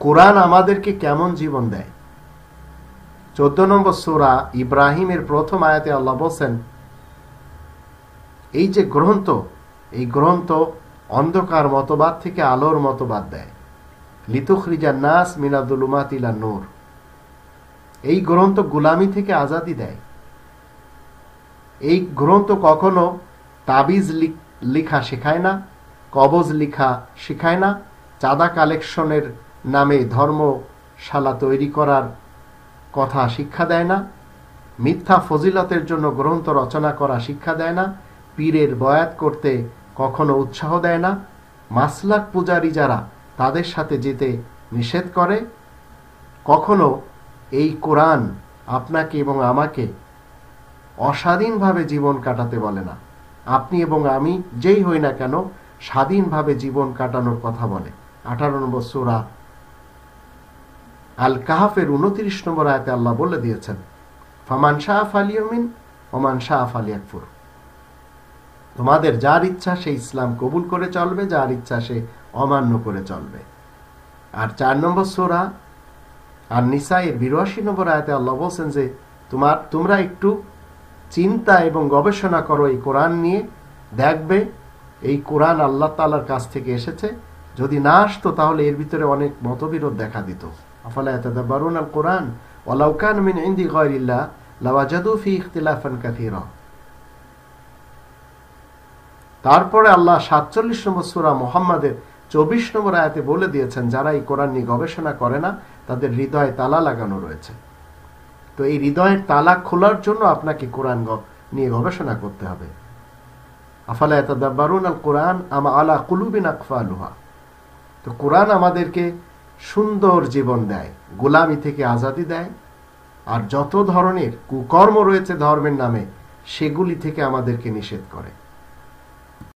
কোরআন আমাদেরকে কেমন জীবন দেয়? চোদ্দ নম্বর সুরা ইব্রাহিমের প্রথম আয়াতে আল্লাহ বলছেন, এই যে গ্রন্থ, এই গ্রন্থ অন্ধকার মতবাদ থেকে আলোর মতবাদ দেয়। লিতুখরিজা নাস মিনাদুলুমাত ইলা নূর এই গ্রন্থ গুলামি থেকে আজাদি দেয়। এই গ্রন্থ কখনো তাবিজ লিখা শেখায় না, কবজ লিখা শেখায় না, চাঁদা কালেকশনের নামে ধর্মশালা তৈরি করার কথা শিক্ষা দেয় না, মিথ্যা ফজিলতের জন্য গ্রন্থ রচনা করা শিক্ষা দেয় না, পীরের বয়াত করতে কখনো উৎসাহ দেয় না, মাসলাক পূজারী যারা তাদের সাথে যেতে নিষেধ করে, কখনো এই কোরআন আপনাকে এবং আমাকে অস্বাধীনভাবে জীবন কাটাতে বলে না। আপনি এবং আমি যেই হই না কেন স্বাধীনভাবে জীবন কাটানোর কথা বলে। আঠারো নম্বর সুরা আল কাহাফের উনত্রিশ নম্বর আয়তে আল্লাহ বলে দিয়েছেন, ফামান শাহ আলিয়মিন ওমান শাহ আলী আকফুর তোমাদের যার ইচ্ছা সে ইসলাম কবুল করে চলবে, যার ইচ্ছা সে অমান্য করে চলবে। আর চার নম্বর সোরা আর নিসাইয়ের বিরাশি নম্বর আয়তে আল্লাহ বলছেন যে, তোমার, তোমরা একটু চিন্তা এবং গবেষণা করো এই কোরআন নিয়ে। দেখবে, এই কোরআন আল্লাহ তালার কাছ থেকে এসেছে। যদি না আসতো, তাহলে এর ভিতরে অনেক মতবিরোধ দেখা দিত। আফালা ইয়াতাদাব্বারুন আল কোরআন? ওয়ালাউ মিন ইনদি গায়রিল্লাহ, লাওয়াজাদু ফি ইখতিলাফান কাসীরা তারপরে আল্লাহ সাতচল্লিশ নম্বর সুরা মোহাম্মদের চব্বিশ নম্বর আয়াতে বলে দিয়েছেন, যারা এই কোরআন নিয়ে গবেষণা করে না, তাদের হৃদয়ে তালা লাগানো রয়েছে। তো এই হৃদয়ের তালা খোলার জন্য আপনাকে কোরআন নিয়ে গবেষণা করতে হবে। আফালা এতাদাব্বারুন আল কোরআন আমা আলা কুলুবিন আকফালুহা। তো কোরআন আমাদেরকে সুন্দর জীবন দেয়, গোলামি থেকে আজাদি দেয়, আর যত ধরনের কুকর্ম রয়েছে ধর্মের নামে, সেগুলি থেকে আমাদেরকে নিষেধ করে।